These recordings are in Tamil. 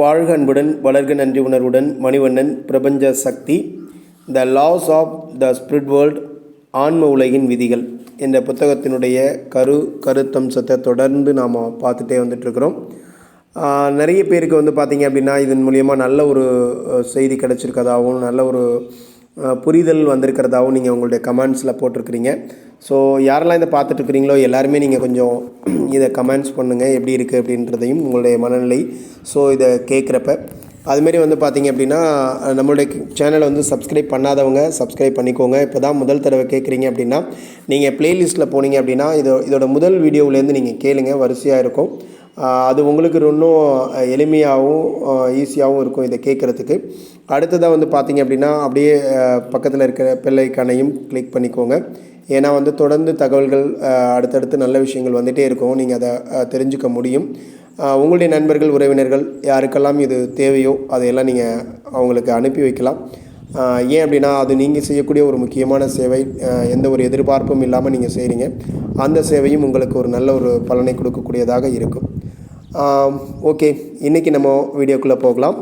வாழ்க அன்புடன் வளர்க நன்றி உணர்வுடன் மணிவண்ணன் பிரபஞ்ச சக்தி the laws of the spirit world ஆன்ம உலகின் விதிகள் என்ற புத்தகத்தினுடைய கரு கருத்தம்சத்தை தொடர்ந்து நாம் பார்த்துட்டே வந்துட்டுருக்குறோம். நிறைய பேருக்கு வந்து பார்த்திங்க அப்படின்னா இதன் மூலயமா நல்ல ஒரு செய்தி கிடச்சிருக்கதாகவும் நல்ல ஒரு புரிதல் வந்திருக்கிறதாகவும் நீங்கள் உங்களுடைய கமெண்ட்ஸில் போட்டிருக்கிறீங்க. ஸோ யாரெல்லாம் இதை பார்த்துட்ருக்குறீங்களோ எல்லாருமே நீங்கள் கொஞ்சம் இதை கமெண்ட்ஸ் பண்ணுங்கள் எப்படி இருக்குது அப்படின்றதையும் உங்களுடைய மனநிலை. ஸோ இதை கேட்குறப்ப அதுமாரி வந்து பார்த்தீங்க அப்படின்னா நம்மளுடைய சேனலை வந்து சப்ஸ்கிரைப் பண்ணாதவங்க சப்ஸ்கிரைப் பண்ணிக்கோங்க. இப்போ தான் முதல் தடவை கேட்குறீங்க அப்படின்னா நீங்கள் ப்ளேலிஸ்ட்டில் போனீங்க அப்படின்னா இதோ இதோட முதல் வீடியோவிலேருந்து நீங்கள் கேளுங்க வரிசையாக இருக்கும். அது உங்களுக்கு இன்னும் எளிமையாகவும் ஈஸியாகவும் இருக்கும் இதை கேட்குறதுக்கு. அடுத்ததாக வந்து பார்த்தீங்க அப்படின்னா அப்படியே பக்கத்தில் இருக்கிற பிள்ளைக்கானையும் கிளிக் பண்ணிக்கோங்க. ஏன்னா வந்து தொடர்ந்து தகவல்கள் அடுத்தடுத்து நல்ல விஷயங்கள் வந்துகிட்டே இருக்கும். நீங்கள் அதை தெரிஞ்சுக்க முடியும். உங்களுடைய நண்பர்கள் உறவினர்கள் யாருக்கெல்லாம் இது தேவையோ அதையெல்லாம் நீங்கள் அவங்களுக்கு அனுப்பி வைக்கலாம். ஏன் அப்படின்னா அது நீங்கள் செய்யக்கூடிய ஒரு முக்கியமான சேவை. எந்த ஒரு எதிர்பார்ப்பும் இல்லாமல் நீங்கள் செய்கிறீங்க அந்த சேவையும் உங்களுக்கு ஒரு நல்ல ஒரு பலனை கொடுக்கக்கூடியதாக இருக்கும். ஓகே. இன்றைக்கி நம்ம வீடியோக்குள்ளே போகலாம்.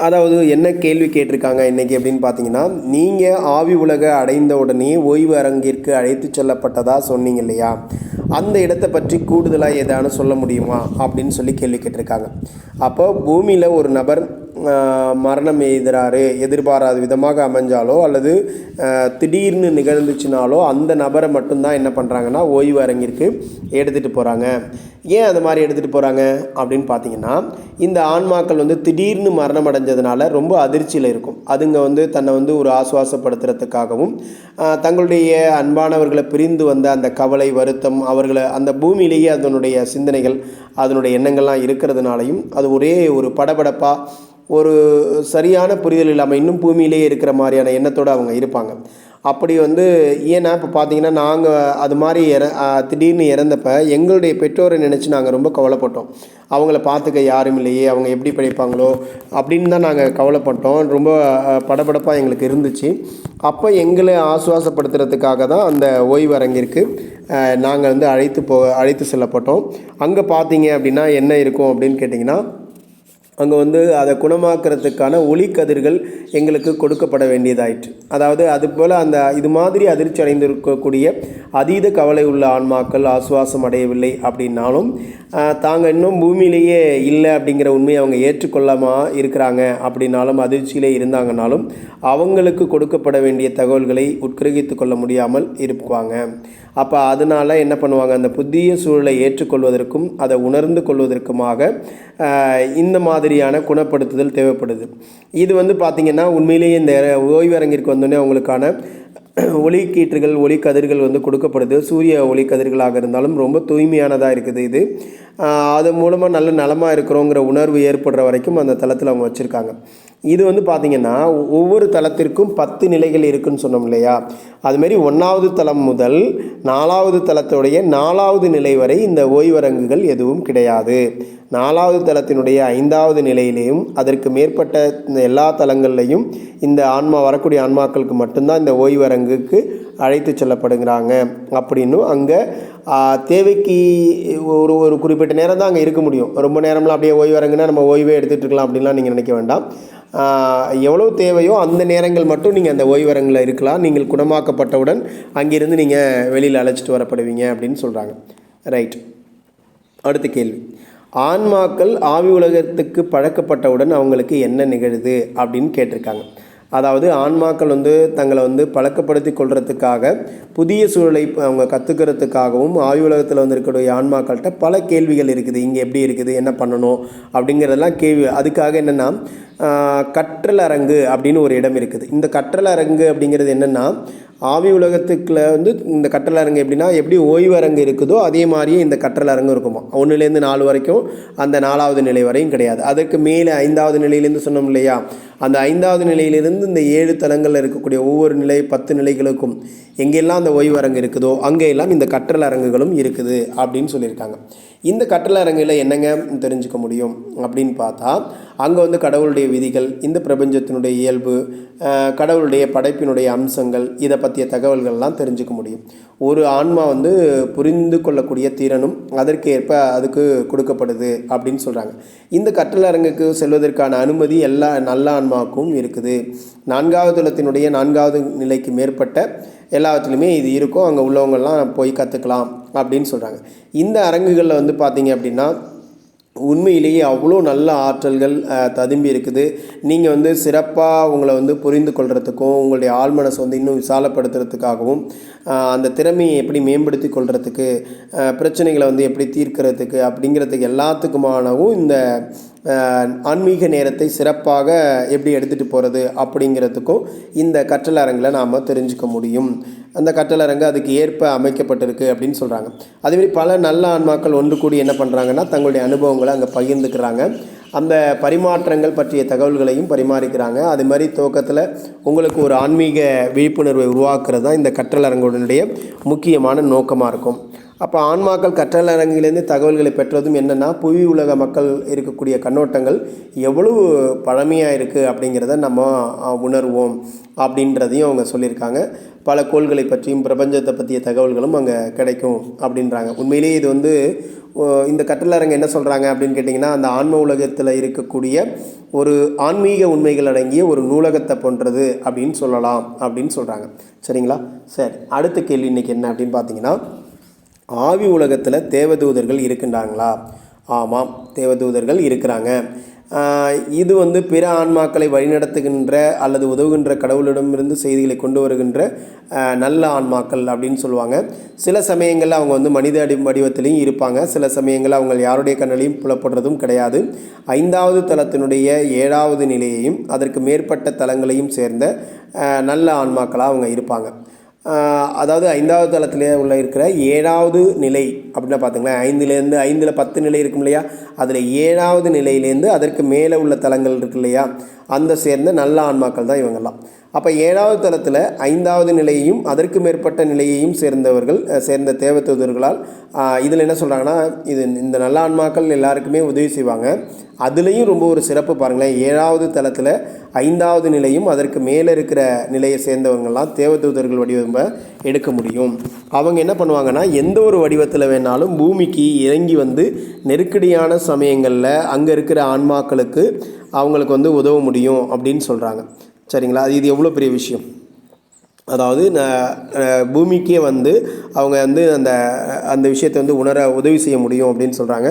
அதாவது என்ன கேள்வி கேட்டிருக்காங்க இன்றைக்கி அப்படின்னு பார்த்தீங்கன்னா நீங்கள் ஆவி உலக அடைந்த உடனே ஓய்வு அரங்கிற்கு அழைத்து செல்லப்பட்டதாக சொன்னீங்க இல்லையா? அந்த இடத்தை பற்றி கூடுதலாக ஏதானு சொல்ல முடியுமா? அப்படின்னு சொல்லி கேள்வி கேட்டிருக்காங்க. அப்போ பூமியில் ஒரு நபர் மரணம் எய்துறாரு எதிர்பாராத விதமாக அமைஞ்சாலோ அல்லது திடீர்னு நிகழ்ந்துச்சுனாலோ அந்த நபரை மட்டும்தான் என்ன பண்ணுறாங்கன்னா ஓய்வு அரங்கிற்கு எடுத்துகிட்டு போகிறாங்க ஏன் அந்த மாதிரி எடுத்துகிட்டு போகிறாங்க அப்படின்னு பார்த்தீங்கன்னா இந்த ஆன்மாக்கள் வந்து திடீர்னு மரணம் அடைஞ்சதுனால ரொம்ப அதிர்ச்சியில் இருக்கும். அதுங்க வந்து தன்னை வந்து ஒரு ஆசுவாசப்படுத்துறதுக்காகவும் தங்களுடைய அன்பானவர்களை பிரிந்து வந்த அந்த கவலை வருத்தம் அவர்களை அந்த பூமியிலேயே அதனுடைய சிந்தனைகள் அதனுடைய எண்ணங்கள்லாம் இருக்கிறதுனாலையும் அது ஒரே ஒரு படபடப்பாக ஒரு சரியான புரிதல் இல்லாமல் இன்னும் பூமியிலே இருக்கிற மாதிரியான எண்ணத்தோடு அவங்க இருப்பாங்க. அப்படி வந்து ஏன்னா இப்போ பார்த்தீங்கன்னா நாங்கள் அது மாதிரி இற திடீர்னு இறந்தப்ப எங்களுடைய பெற்றோரை நினச்சி நாங்கள் ரொம்ப கவலைப்பட்டோம். அவங்கள பார்த்துக்க யாரும் இல்லையே அவங்க எப்படி படிப்பாங்களோ அப்படின்னு தான் நாங்கள் கவலைப்பட்டோம். ரொம்ப படபடப்பாக எங்களுக்கு இருந்துச்சு. அப்போ எங்களை ஆசுவாசப்படுத்துறதுக்காக தான் அந்த ஓய்வரங்கிற்கு நாங்கள் வந்து அழைத்து போ அழைத்து செல்லப்பட்டோம். அங்கே பார்த்தீங்க அப்படின்னா என்ன இருக்கும் அப்படின்னு கேட்டிங்கன்னா அங்கே வந்து அதை குணமாக்குறதுக்கான ஒளிக்கதிர்கள் எங்களுக்கு கொடுக்கப்பட வேண்டியதாயிற்று. அதாவது அது போல் அந்த இது மாதிரி அதிர்ச்சி அடைந்திருக்கக்கூடிய அதீத கவலை உள்ள ஆன்மாக்கள் ஆசுவாசம் அடையவில்லை அப்படின்னாலும் தாங்கள் தாங்க இன்னும் பூமியிலேயே இல்லை அப்படிங்கிற உண்மையை அவங்க ஏற்றுக்கொள்ளாமா இருக்கிறாங்க அப்படின்னாலும் அதிர்ச்சியிலே இருந்தாங்கனாலும் அவங்களுக்கு கொடுக்கப்பட வேண்டிய தகவல்களை உட்கிரகித்து கொள்ள முடியாமல் இருப்பாங்க. அப்போ அதனால என்ன பண்ணுவாங்க? அந்த புதிய சூழலை ஏற்றுக்கொள்வதற்கும் அதை உணர்ந்து கொள்வதற்குமாக இந்த மாதிரியான குணப்படுத்துதல் தேவைப்படுது. இது வந்து பார்த்திங்கன்னா உண்மையிலேயே இந்த ஓய்வரங்கிற்கு வந்தோடனே அவங்களுக்கான ஒளி கீற்றுகள் ஒளி கதிர்கள் வந்து கொடுக்கப்படுது. சூரிய ஒளி கதிர்களாக இருந்தாலும் ரொம்ப தூய்மையானதாக இருக்குது இது. அது மூலமாக நல்ல நலமாக இருக்கிறோங்கிற உணர்வு ஏற்படுற வரைக்கும் அந்த தளத்தில் அவங்க வச்சுருக்காங்க. இது வந்து பார்த்திங்கன்னா ஒவ்வொரு தளத்திற்கும் பத்து நிலைகள் இருக்குன்னு சொன்னோம் இல்லையா? அதுமாரி ஒன்றாவது தளம் முதல் நாலாவது தளத்துடைய நாலாவது நிலை வரை இந்த ஓய்வரங்குகள் எதுவும் கிடையாது. நாலாவது தளத்தினுடைய ஐந்தாவது நிலையிலையும் அதற்கு மேற்பட்ட இந்த எல்லா தளங்கள்லையும் இந்த ஆன்மா வரக்கூடிய ஆன்மாக்களுக்கு மட்டும்தான் இந்த ஓய்வரங்குக்கு அழைத்து செல்லப்படுகிறாங்க. அப்படின்னும் அங்கே தேவைக்கு ஒரு ஒரு குறிப்பிட்ட நேரம் தான் அங்கே இருக்க முடியும். ரொம்ப நேரம்லாம் அப்படியே ஓய்வரங்குனா நம்ம ஓய்வே எடுத்துகிட்டு இருக்கலாம் அப்படின்லாம் நீங்கள் நினைக்க வேண்டாம். எவ்வளோ தேவையோ அந்த நேரங்கள் மட்டும் நீங்கள் அந்த ஓய்வரங்களில் இருக்கலாம். நீங்கள் குணமாக்கப்பட்டவுடன் அங்கிருந்து நீங்கள் வெளியில் அழைச்சிட்டு வரப்படுவீங்க அப்படின்னு சொல்கிறாங்க ரைட். அடுத்த கேள்வி. ஆன்மாக்கள் ஆவி உலகத்துக்கு பழக்கப்பட்டவுடன் அவங்களுக்கு என்ன நிகழுது அப்படின்னு கேட்டிருக்காங்க. அதாவது ஆன்மாக்கள் வந்து தங்களை வந்து பழக்கப்படுத்தி கொள்றதுக்காக புதிய சூழலை அவங்க கற்றுக்கிறதுக்காகவும் ஆய்வுலகத்தில் வந்து இருக்கக்கூடிய ஆன்மாக்கள்கிட்ட பல கேள்விகள் இருக்குது. இங்கே எப்படி இருக்குது? என்ன பண்ணணும்? அப்படிங்கிறதெல்லாம் கேள்வி. அதுக்காக என்னென்னா கற்றல் அரங்கு அப்படின்னு ஒரு இடம் இருக்குது. இந்த கற்றல் அரங்கு அப்படிங்கிறது என்னென்னா ஆவி உலகத்துக்குள்ள வந்து இந்த கற்றல் அரங்கு எப்படின்னா எப்படி ஓய்வரங்கு இருக்குதோ அதே மாதிரியே இந்த கற்றல் அரங்கு இருக்குமா? ஒன்றுலேருந்து நாலு வரைக்கும் அந்த நாலாவது நிலை வரையும் கிடையாது. அதற்கு மேலே ஐந்தாவது நிலையிலேருந்து சொன்னோம் இல்லையா? அந்த ஐந்தாவது நிலையிலிருந்து இந்த ஏழு தலங்களில் இருக்கக்கூடிய ஒவ்வொரு நிலை பத்து நிலைகளுக்கும் எங்கெல்லாம் அந்த ஓய்வரங்கு இருக்குதோ அங்கெல்லாம் இந்த கற்றல் அரங்குகளும் இருக்குது அப்படின்னு சொல்லியிருக்காங்க. இந்த கட்டளை அரங்கில் என்னங்க தெரிஞ்சுக்க முடியும்? அப்படின்னு பார்த்தா அங்கே வந்து கடவுளுடைய விதிகள் இந்த பிரபஞ்சத்தினுடைய இயல்பு கடவுளுடைய படைப்பினுடைய அம்சங்கள் இதை பற்றிய தகவல்கள்லாம் தெரிஞ்சுக்க முடியும். ஒரு ஆன்மா வந்து புரிந்து கொள்ளக்கூடிய திறனும் அதற்கேற்ப அதுக்கு கொடுக்கப்படுது அப்படின்னு சொல்கிறாங்க இந்த கற்றலரங்குக்கு செல்வதற்கான அனுமதி எல்லா நல்ல ஆன்மாவுக்கும் இருக்குது. நான்காவது தளத்தினுடைய நான்காவது நிலைக்கு மேற்பட்ட எல்லாத்துலேயுமே இது இருக்கும் அங்கே உள்ளவங்கள்லாம் போய் கற்றுக்கலாம் அப்படின்னு சொல்கிறாங்க இந்த அரங்குகளில் வந்து பார்த்தீங்க அப்படின்னா உண்மையிலேயே அவ்வளோ நல்ல ஆற்றல்கள் ததும்பி இருக்குது. நீங்கள் வந்து சிறப்பாக உங்களை வந்து புரிந்து கொள்கிறதுக்கும் உங்களுடைய ஆழ்மனசை வந்து இன்னும் விசாலப்படுத்துறதுக்காகவும் அந்த திறமையை எப்படி மேம்படுத்தி கொள்கிறதுக்கு பிரச்சனைகளை வந்து எப்படி தீர்க்கிறதுக்கு அப்படிங்கிறதுக்கு எல்லாத்துக்குமானவும் இந்த ஆன்மீக நேரத்தை சிறப்பாக எப்படி எடுத்துகிட்டு போகிறது அப்படிங்கிறதுக்கும் இந்த கற்றலரங்கில் நாம் தெரிஞ்சுக்க முடியும். அந்த கற்றலரங்கு அதுக்கு ஏற்ப அமைக்கப்பட்டிருக்கு அப்படின்னு சொல்கிறாங்க அதேமாதிரி பல நல்ல ஆன்மாக்கள் ஒன்று கூடி என்ன பண்ணுறாங்கன்னா தங்களுடைய அனுபவங்களை அங்கே பகிர்ந்துக்கிறாங்க. அந்த பரிமாற்றங்கள் பற்றிய தகவல்களையும் பரிமாறிக்கிறாங்க. அது மாதிரி துவக்கத்தில் உங்களுக்கு ஒரு ஆன்மீக விழிப்புணர்வை உருவாக்குறது தான் இந்த கற்றலரங்குடைய முக்கியமான நோக்கமாக இருக்கும். அப்போ ஆன்மாக்கள் கற்றலரங்கிலேருந்து தகவல்களை பெற்றதும் என்னென்னா புவி உலக மக்கள் இருக்கக்கூடிய கண்ணோட்டங்கள் எவ்வளவு பழமையாக இருக்குது அப்படிங்கிறத நம்ம உணர்வோம் அப்படின்றதையும் அவங்க சொல்லியிருக்காங்க. பல கோள்களை பற்றியும் பிரபஞ்சத்தை பற்றிய தகவல்களும் அங்கே கிடைக்கும் அப்படின்றாங்க. உண்மையிலேயே இது வந்து இந்த கற்றலரங்கு என்ன சொல்கிறாங்க அப்படின்னு கேட்டிங்கன்னா அந்த ஆன்ம உலகத்தில் இருக்கக்கூடிய ஒரு ஆன்மீக உண்மைகள் அடங்கிய ஒரு நூலகத்தை போன்றது அப்படின்னு சொல்லலாம் அப்படின்னு சொல்கிறாங்க சரிங்களா? சரி அடுத்த கேள்வி இன்றைக்கி என்ன அப்படின்னு பார்த்தீங்கன்னா ஆவி உலகத்தில் தேவதூதர்கள் இருக்கின்றாங்களா? ஆமாம் தேவதூதர்கள் இருக்கிறாங்க. இது வந்து பிற ஆன்மாக்களை வழிநடத்துகின்ற அல்லது உதவுகின்ற கடவுளிடமிருந்து செய்திகளை கொண்டு வருகின்ற நல்ல ஆன்மாக்கள் அப்படின்னு சொல்லுவாங்க. சில சமயங்களில் அவங்க வந்து மனித அடி வடிவத்திலையும் இருப்பாங்க. சில சமயங்களில் அவங்க யாருடைய கண்ணிலையும் புலப்படுறதும் கிடையாது. ஐந்தாவது தளத்தினுடைய ஏழாவது நிலையையும் அதற்கு மேற்பட்ட தலங்களையும் சேர்ந்த நல்ல ஆன்மாக்களாக அவங்க இருப்பாங்க. அதாவது ஐந்தாவது தளத்திலே உள்ள இருக்கிற ஏழாவது நிலை அப்படின்னா பார்த்துங்களேன் ஐந்துலேருந்து ஐந்தில் பத்து நிலை இருக்கும் இல்லையா? அதில் ஏழாவது நிலையிலேருந்து அதற்கு மேலே உள்ள தலங்கள் இருக்கு இல்லையா? அந்த சேர்ந்த நல்ல ஆன்மாக்கள் தான் இவங்கெல்லாம். அப்போ ஏழாவது தளத்தில் ஐந்தாவது நிலையையும் அதற்கு மேற்பட்ட நிலையையும் சேர்ந்தவர்கள் சேர்ந்த தேவதூதர்களால் இதில் என்ன சொல்கிறாங்கன்னா இது இந்த நல்ல ஆன்மாக்கள் எல்லாருக்குமே உதவி செய்வாங்க. அதுலேயும் ரொம்ப ஒரு சிறப்பு பாருங்களேன். ஏழாவது தளத்தில் ஐந்தாவது நிலையும் அதற்கு மேலே இருக்கிற நிலையை சேர்ந்தவங்கெல்லாம் தேவதூதர்கள் வடிவம்ப எடுக்க முடியும். அவங்க என்ன பண்ணுவாங்கன்னா எந்த ஒரு வடிவத்தில் வேணாலும் பூமிக்கு இறங்கி வந்து நெருக்கடியான சமயங்களில் அங்கே இருக்கிற ஆன்மாக்களுக்கு அவங்களுக்கு வந்து உதவ முடியும் அப்படின்னு சொல்கிறாங்க சரிங்களா? அது இது எவ்வளோ பெரிய விஷயம்? அதாவது பூமிக்கே வந்து அவங்க வந்து அந்த அந்த விஷயத்தை வந்து உணர உதவி செய்ய முடியும் அப்படின்னு சொல்கிறாங்க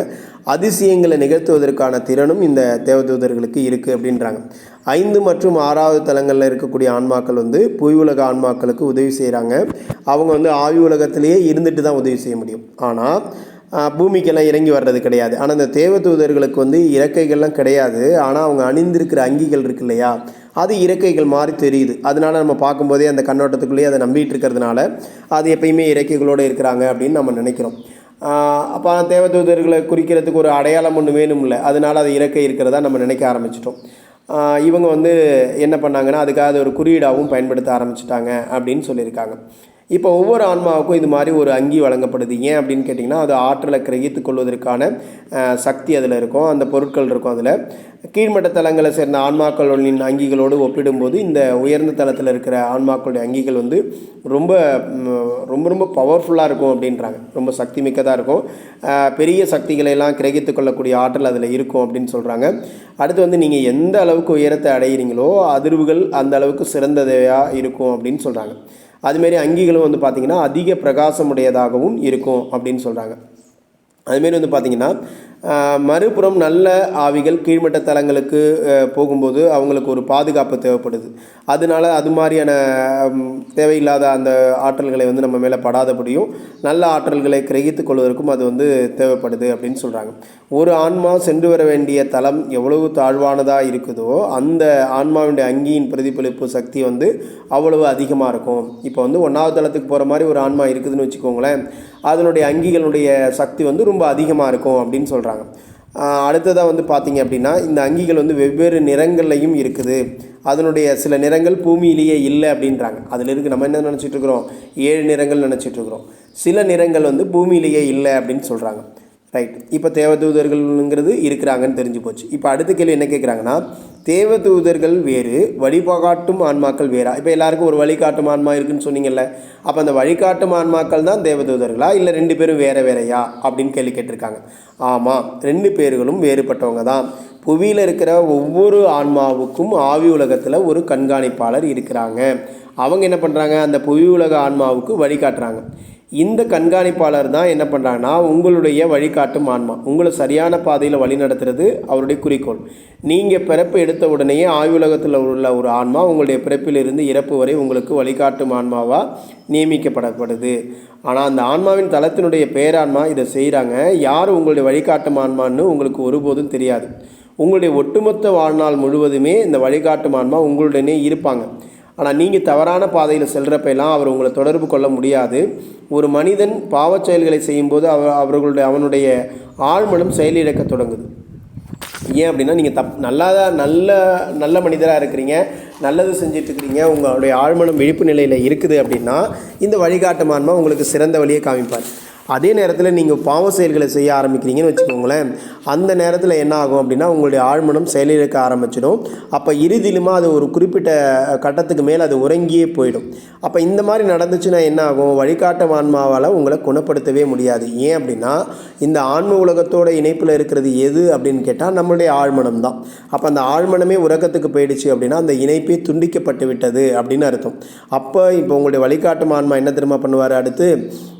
அதிசயங்களை நிகழ்த்துவதற்கான திறனும் இந்த தேவதூதர்களுக்கு இருக்குது அப்படின்றாங்க. ஐந்து மற்றும் ஆறாவது தலங்களில் இருக்கக்கூடிய ஆன்மாக்கள் வந்து புவி உலக ஆன்மாக்களுக்கு உதவி செய்கிறாங்க அவங்க வந்து ஆவி உலகத்திலேயே இருந்துட்டு தான் உதவி செய்ய முடியும். ஆனால் பூமிக்கெல்லாம் இறங்கி வர்றது கிடையாது. ஆனால் இந்த தேவதூதர்களுக்கு வந்து இறக்கைகள்லாம் கிடையாது. ஆனால் அவங்க அணிந்திருக்கிற அங்கிகள் இருக்கு இல்லையா? அது இறக்கைகள் மாதிரி தெரியுது. அதனால் நம்ம பார்க்கும்போதே அந்த கண்ணோட்டத்துக்குள்ளேயே அதை நம்பிட்டு இருக்கிறதுனால அது எப்பயுமே இறக்கைகளோடு இருக்கிறாங்க அப்படின்னு நம்ம நினைக்கிறோம். அப்போ தேவதூதர்களை குறிக்கிறதுக்கு ஒரு அடையாளம் ஒன்று வேணும்ல. அதனால் அது இறக்கை இருக்கிறதா நம்ம நினைக்க ஆரம்பிச்சிட்டோம். இவங்க வந்து என்ன பண்ணாங்கன்னா அதுக்காக ஒரு குறியீடாகவும் பயன்படுத்த ஆரம்பிச்சிட்டாங்க அப்படின்னு சொல்லியிருக்காங்க. இப்போ ஒவ்வொரு ஆன்மாவுக்கும் இது மாதிரி ஒரு அங்கி வழங்கப்படுது. ஏன் அப்படின்னு கேட்டிங்கன்னா அது ஆற்றலை கிரகித்து கொள்வதற்கான சக்தி அதில் இருக்கும். அந்த பொருட்கள் இருக்கும் அதில். கீழ்மட்ட தலங்களை சேர்ந்த ஆன்மாக்களின் அங்கிகளோடு ஒப்பிடும்போது இந்த உயர்ந்த தளத்தில் இருக்கிற ஆன்மாக்களுடைய அங்கிகள் வந்து ரொம்ப ரொம்ப ரொம்ப பவர்ஃபுல்லாக இருக்கும் அப்படின்றாங்க. ரொம்ப சக்தி மிக்கதாக இருக்கும் பெரிய சக்திகளை எல்லாம் கிரகித்து கொள்ளக்கூடிய ஆற்றல் அதில் இருக்கும் அப்படின்னு சொல்கிறாங்க அடுத்து வந்து நீங்கள் எந்த அளவுக்கு உயரத்தை அடையிறீங்களோ அதிர்வுகள் அந்த அளவுக்கு சிறந்ததையாக இருக்கும் அப்படின்னு சொல்கிறாங்க அதுமாரி அங்கிகளும் வந்து பார்த்திங்கன்னா அதிக பிரகாசமுடையதாகவும் இருக்கும் அப்படின்னு சொல்கிறாங்க அதுமாரி வந்து பார்த்திங்கன்னா மறுபுறம் நல்ல ஆவிகள் கீழ்மட்ட தலங்களுக்கு போகும்போது அவங்களுக்கு ஒரு பாதுகாப்பு தேவைப்படுது. அதனால அது மாதிரியான தேவையில்லாத அந்த ஆற்றல்களை வந்து நம்ம மேலே படாதபடியும் நல்ல ஆற்றல்களை கிரகித்து கொள்வதற்கும் அது வந்து தேவைப்படுது அப்படின்னு சொல்கிறாங்க ஒரு ஆன்மா சென்று வர வேண்டிய தலம் எவ்வளவு தாழ்வானதாக இருக்குதோ அந்த ஆன்மாவினுடைய அங்கியின் பிரதிபலிப்பு சக்தி வந்து அவ்வளவு அதிகமாக இருக்கும். இப்போ வந்து ஒன்றாவது தளத்துக்கு போகிற மாதிரி ஒரு ஆன்மா இருக்குதுன்னு வச்சுக்கோங்களேன். அதனுடைய அங்கிகளுடைய சக்தி வந்து ரொம்ப அதிகமாக இருக்கும் அப்படின்னு சொல்கிறாங்க அடுத்ததாக வந்து பார்த்தீங்க அப்படின்னா இந்த அங்கிகள் வந்து வெவ்வேறு நிறங்கள்லையும் இருக்குது. அதனுடைய சில நிறங்கள் பூமியிலேயே இல்லை அப்படின்றாங்க. அதில் இருக்குது நம்ம என்ன நினச்சிட்டு இருக்கிறோம்? ஏழு நிறங்கள் நினச்சிட்ருக்குறோம் சில நிறங்கள் வந்து பூமியிலேயே இல்லை அப்படின்னு சொல்கிறாங்க ரைட் இப்போ தேவதூதர்கள்ங்கிறது இருக்கிறாங்கன்னு தெரிஞ்சு போச்சு. இப்போ அடுத்த கேள்வி என்ன கேட்குறாங்கன்னா தேவதூதர்கள் வேறு வழிபாகாட்டும் ஆன்மாக்கள் வேறா? இப்போ எல்லாருக்கும் ஒரு வழிகாட்டும் ஆன்மா இருக்குன்னு சொன்னீங்கல்ல அப்போ அந்த வழிகாட்டும் ஆன்மாக்கள் தான் தேவதூதர்களா? இல்லை ரெண்டு பேரும் வேற வேறையா? அப்படின்னு கேள்வி கேட்டிருக்காங்க. ஆமாம் ரெண்டு பேர்களும் வேறுபட்டவங்க தான். புவியில் இருக்கிற ஒவ்வொரு ஆன்மாவுக்கும் ஆவி உலகத்தில் ஒரு கண்காணிப்பாளர் இருக்கிறாங்க. அவங்க என்ன பண்ணுறாங்க அந்த புவி உலக ஆன்மாவுக்கு வழிகாட்டுறாங்க. இந்த கண்காணிப்பாளர் தான் என்ன பண்ணுறாங்கன்னா உங்களுடைய வழிகாட்டும் ஆன்மா. உங்களை சரியான பாதையில் வழி நடத்துறது அவருடைய குறிக்கோள். நீங்கள் பிறப்பு எடுத்த உடனேயே ஆய்வுலகத்தில் உள்ள ஒரு ஆன்மா உங்களுடைய பிறப்பிலிருந்து இறப்பு வரை உங்களுக்கு வழிகாட்டும் ஆன்மாவாக நியமிக்கப்படப்படுது. ஆனால் அந்த ஆன்மாவின் தளத்தினுடைய பேரான்மா இதை செய்கிறாங்க யார் உங்களுடைய வழிகாட்டும் ஆன்மான்னு உங்களுக்கு ஒருபோதும் தெரியாது. உங்களுடைய ஒட்டுமொத்த வாழ்நாள் முழுவதுமே இந்த வழிகாட்டும் ஆன்மா உங்களுடனே இருப்பாங்க. ஆனால் நீங்கள் தவறான பாதையில் செல்கிறப்பெல்லாம் அவர் உங்களை தொடர்பு கொள்ள முடியாது. ஒரு மனிதன் பாவச் செயல்களை செய்யும்போது அவ அவர்களுடைய அவனுடைய ஆழ்மனம் செயலிழக்க தொடங்குது. ஏன் அப்படின்னா நீங்கள் தப் நல்லா நல்ல நல்ல மனிதராக இருக்கிறீங்க நல்லது செஞ்சிட்ருக்கிறீங்க உங்களுடைய ஆழ்மனம் விழிப்பு நிலையில் இருக்குது அப்படின்னா இந்த வழிகாட்டுமான்மா உங்களுக்கு சிறந்த வழியை காமிப்பார். அதே நேரத்தில் நீங்கள் பாவ செயல்களை செய்ய ஆரம்பிக்கிறீங்கன்னு வச்சுக்கோங்களேன். அந்த நேரத்தில் என்ன ஆகும் அப்படின்னா உங்களுடைய ஆழ்மனம் செயலிழக்க ஆரம்பிச்சிடும். அப்போ இறுதியிலுமா அது ஒரு குறிப்பிட்ட கட்டத்துக்கு மேலே அது உறங்கியே போயிடும். அப்போ இந்த மாதிரி நடந்துச்சுன்னா என்ன ஆகும்? வழிகாட்டும் ஆன்மாவால் உங்களை குணப்படுத்தவே முடியாது. ஏன் அப்படின்னா இந்த ஆன்ம உலகத்தோட இணைப்பில் இருக்கிறது எது அப்படின்னு கேட்டால் நம்மளுடைய ஆழ்மனம் தான். அப்போ அந்த ஆழ்மனமே உறக்கத்துக்கு போயிடுச்சு அப்படின்னா அந்த இணைப்பே துண்டிக்கப்பட்டு விட்டது அப்படின்னு அர்த்தம். அப்போ இப்போ உங்களுடைய வழிகாட்டும் ஆன்மா என்ன திரும்ப பண்ணுவார்? அடுத்து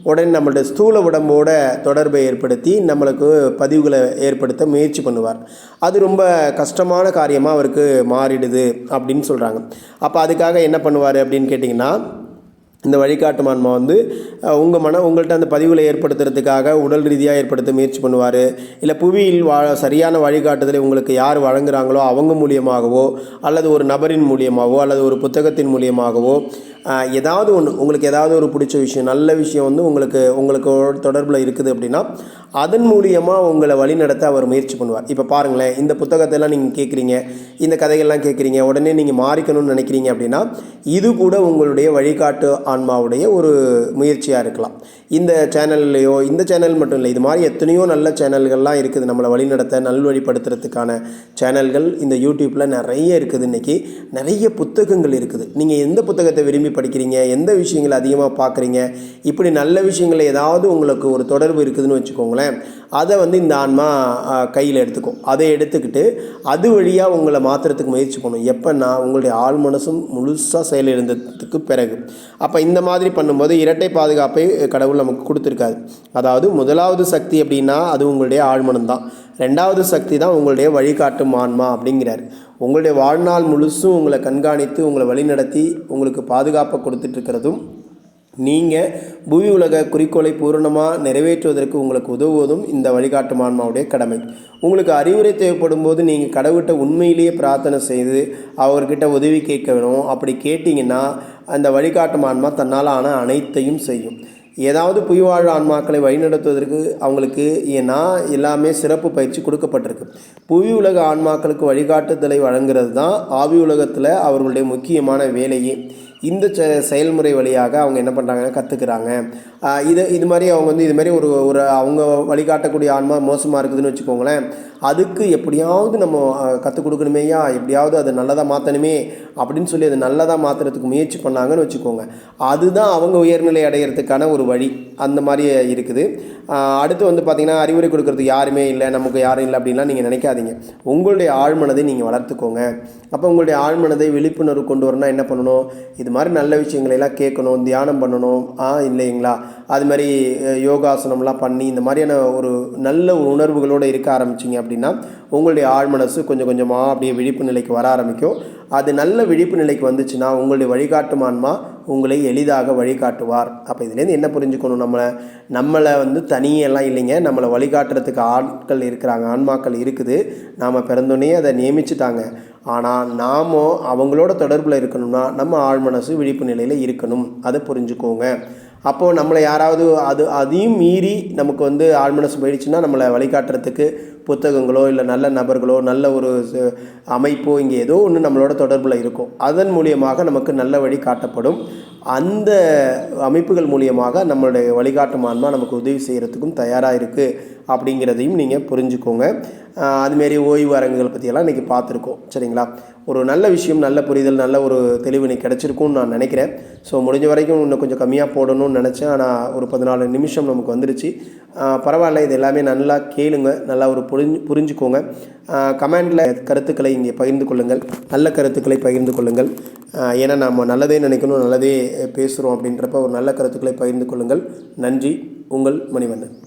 உடனே நம்மளுடைய ஸ்தூல உடம்போட தொடர்பை ஏற்படுத்தி நம்மளுக்கு பதிவுகளை ஏற்படுத்த முயற்சி பண்ணுவார். அது ரொம்ப கஷ்டமான காரியமாக அவருக்கு மாறிடுது அப்படின்னு சொல்கிறாங்க அப்போ அதுக்காக என்ன பண்ணுவார் அப்படின்னு கேட்டிங்கன்னா இந்த வழிகாட்டும் ஆன்மா வந்து உங்கள் மன உங்கள்கிட்ட அந்த பதிவுகளை ஏற்படுத்துறதுக்காக உடல் ரீதியாக ஏற்படுத்த முயற்சி பண்ணுவார். இல்லை புவியில் வா சரியான வழிகாட்டுதலை உங்களுக்கு யார் வழங்குகிறாங்களோ அவங்க மூலியமாகவோ அல்லது ஒரு நபரின் மூலியமாகவோ அல்லது ஒரு புத்தகத்தின் மூலியமாகவோ ஏதாவது ஒன்று உங்களுக்கு ஏதாவது ஒரு பிடிச்ச விஷயம் நல்ல விஷயம் வந்து உங்களுக்கு உங்களுக்கு தொடர்பில் இருக்குது அப்படின்னா அதன் மூலியமாக உங்களை வழிநடத்த அவர் முயற்சி பண்ணுவார். இப்போ பாருங்களேன் இந்த புத்தகத்தெல்லாம் நீங்கள் கேட்குறீங்க இந்த கதைகள்லாம் கேட்குறீங்க உடனே நீங்கள் மாறிக்கணும்னு நினைக்கிறீங்க அப்படின்னா இது கூட உங்களுடைய வழிகாட்டு ஆன்மாவுடைய ஒரு முயற்சியாக இருக்கலாம். இந்த சேனல்லையோ இந்த சேனல் மட்டும் இல்லை இது மாதிரி எத்தனையோ நல்ல சேனல்கள்லாம் இருக்குது நம்மளை வழிநடத்த நல்வழிப்படுத்துறதுக்கான சேனல்கள் இந்த யூடியூப்பில் நிறைய இருக்குது இன்றைக்கி நிறைய புத்தகங்கள் இருக்குது. நீங்கள் எந்த புத்தகத்தை விரும்பி படிக்கிறீங்க? எந்த விஷயங்களை அதிகமாக பார்க்குறீங்க? இப்படி நல்ல விஷயங்கள் ஏதாவது உங்களுக்கு ஒரு தொடர்பு இருக்குதுன்னு வச்சுக்கோங்களேன். அதை வந்து இந்த ஆன்மா கையில் எடுத்துக்கும். அதை எடுத்துக்கிட்டு அது வழியாக உங்களை மாற்றுறதுக்கு முயற்சி பண்ணும். எப்போன்னா உங்களுடைய ஆள் மனசும் முழுசாக செயலிழந்ததுக்கு பிறகு. அப்போ இந்த மாதிரி பண்ணும்போது இரட்டை பாதுகாப்பை கடவுள் நமக்கு கொடுத்துருக்காது அதாவது முதலாவது சக்தி அப்படின்னா அது உங்களுடைய ஆழ்மனம் தான். ரெண்டாவது சக்தி தான் உங்களுடைய வழிகாட்டும் ஆன்மா அப்படிங்கிறார். உங்களுடைய வாழ்நாள் முழுசும் உங்களை கண்காணித்து உங்களை வழிநடத்தி உங்களுக்கு பாதுகாப்பை கொடுத்துட்ருக்கிறதும் நீங்கள் பூமி உலக குறிக்கோளை பூரணமாக நிறைவேற்றுவதற்கு உங்களுக்கு உதவுவதும் இந்த வழிகாட்டும் ஆன்மாவுடைய கடமை. உங்களுக்கு அறிவுரை தேவைப்படும் போது நீங்கள் கடவுள்கிட்ட உண்மையிலேயே பிரார்த்தனை செய்து அவர்கிட்ட உதவி கேட்க வேணும். அப்படி கேட்டிங்கன்னா அந்த வழிகாட்டும் ஆன்மா தன்னால் ஆன அனைத்தையும் செய்யும். ஏதாவது புய்வாழ் ஆன்மாக்களை வழிநடத்துவதற்கு அவங்களுக்கு ஏன்னா எல்லாமே சிறப்பு பயிற்சி கொடுக்கப்பட்டிருக்கு. புவி உலக ஆன்மாக்களுக்கு வழிகாட்டுதலை வழங்குறது தான் ஆவி உலகத்தில் அவர்களுடைய முக்கியமான வேலையே. இந்த செ செயல்முறை வழியாக அவங்க என்ன பண்ணுறாங்க கற்றுக்குறாங்க இது இது மாதிரி அவங்க வந்து இது மாதிரி ஒரு ஒரு அவங்க வழிகாட்டக்கூடிய ஆன்மா மோசமாக இருக்குதுன்னு வச்சுக்கோங்களேன். அதுக்கு எப்படியாவது நம்ம கற்றுக் கொடுக்கணுமேயா எப்படியாவது அதை நல்லதாக மாற்றணுமே அப்படின்னு சொல்லி அதை நல்லதாக மாற்றுறதுக்கு முயற்சி பண்ணாங்கன்னு வச்சுக்கோங்க. அதுதான் அவங்க உயர்நிலை அடையிறதுக்கான ஒரு வழி. அந்த மாதிரி இருக்குது. அடுத்து வந்து பார்த்திங்கன்னா அறிவுரை கொடுக்கறதுக்கு யாருமே இல்லை நமக்கு யாரும் இல்லை அப்படின்லாம் நீங்கள் நினைக்காதீங்க. உங்களுடைய ஆழ்மனதை நீங்கள் வளர்த்துக்கோங்க. அப்போ உங்களுடைய ஆழ்மனதை விழிப்புணர்வு கொண்டு வரணும்னா என்ன பண்ணணும்? இது மாதிரி நல்ல விஷயங்களை எல்லாம் கேட்கணும் தியானம் பண்ணணும். ஆ இல்லைங்களா? அது மாதிரி யோகாசனம்லாம் பண்ணி இந்த மாதிரியான ஒரு நல்ல உணர்வுகளோடு இருக்க ஆரம்பிச்சிங்க அப்படின்னா உங்களுடைய ஆழ்மனசு கொஞ்சம் கொஞ்சமாக அப்படியே விழிப்பு நிலைக்கு வர ஆரம்பிக்கும். அது நல்ல விழிப்பு நிலைக்கு வந்துச்சுன்னா உங்களுடைய வழிகாட்டும் ஆன்மா உங்களை எளிதாக வழிகாட்டுவார். அப்போ இதுலேருந்து என்ன புரிஞ்சுக்கணும் நம்மளை? நம்மளை வந்து தனியெல்லாம் இல்லைங்க. நம்மளை வழிகாட்டுறதுக்கு ஆட்கள் இருக்கிறாங்க ஆன்மாக்கள் இருக்குது. நாம் பிறந்தோன்னே அதை நியமிச்சுட்டாங்க. ஆனால் நாமும் அவங்களோட தொடர்பில் இருக்கணும்னா நம்ம ஆழ்மனசு விழிப்பு நிலையில் இருக்கணும். அதை புரிஞ்சுக்கோங்க. அப்போது நம்மளை யாராவது அது அதையும் மீறி நமக்கு வந்து ஆழ்மனசு போயிடுச்சுன்னா நம்மளை வழிகாட்டுறதுக்கு புத்தகங்களோ இல்லை நல்ல நபர்களோ நல்ல ஒரு அமைப்போ இங்கே ஏதோ ஒன்று நம்மளோட தொடர்பில் இருக்கும். அதன் மூலியமாக நமக்கு நல்ல வழி காட்டப்படும். அந்த அமைப்புகள் மூலியமாக நம்மளுடைய வழிகாட்டும் ஆன்மா நமக்கு உதவி செய்கிறதுக்கும் தயாராக இருக்குது அப்படிங்கிறதையும் நீங்கள் புரிஞ்சுக்கோங்க. அதுமாரி ஓய்வு அரங்குகள் பற்றியெல்லாம் இன்றைக்கி பார்த்துருக்கோம் சரிங்களா? ஒரு நல்ல விஷயம் நல்ல புரிதல் நல்ல ஒரு தெளிவு இன்னைக்கு கிடச்சிருக்கும்னு நான் நினைக்கிறேன். ஸோ முடிஞ்ச வரைக்கும் இன்னும் கொஞ்சம் கம்மியாக போடணும்னு நினச்சேன். ஆனால் ஒரு பதினாலு நிமிஷம் நமக்கு வந்துருச்சு. பரவாயில்ல இது எல்லாமே நல்லா கேளுங்க. நல்லா ஒரு புரிஞ்சு புரிஞ்சுக்கோங்க. கமெண்டில் கருத்துக்களை இங்கே பகிர்ந்து கொள்ளுங்கள். நல்ல கருத்துக்களை பகிர்ந்து கொள்ளுங்கள். ஏன்னா நம்ம நல்லதே நினைக்கணும் நல்லதே பேசுகிறோம் அப்படின்றப்ப ஒரு நல்ல கருத்துக்களை பகிர்ந்து கொள்ளுங்கள். நன்றி. உங்கள் மணிவண்ணன்.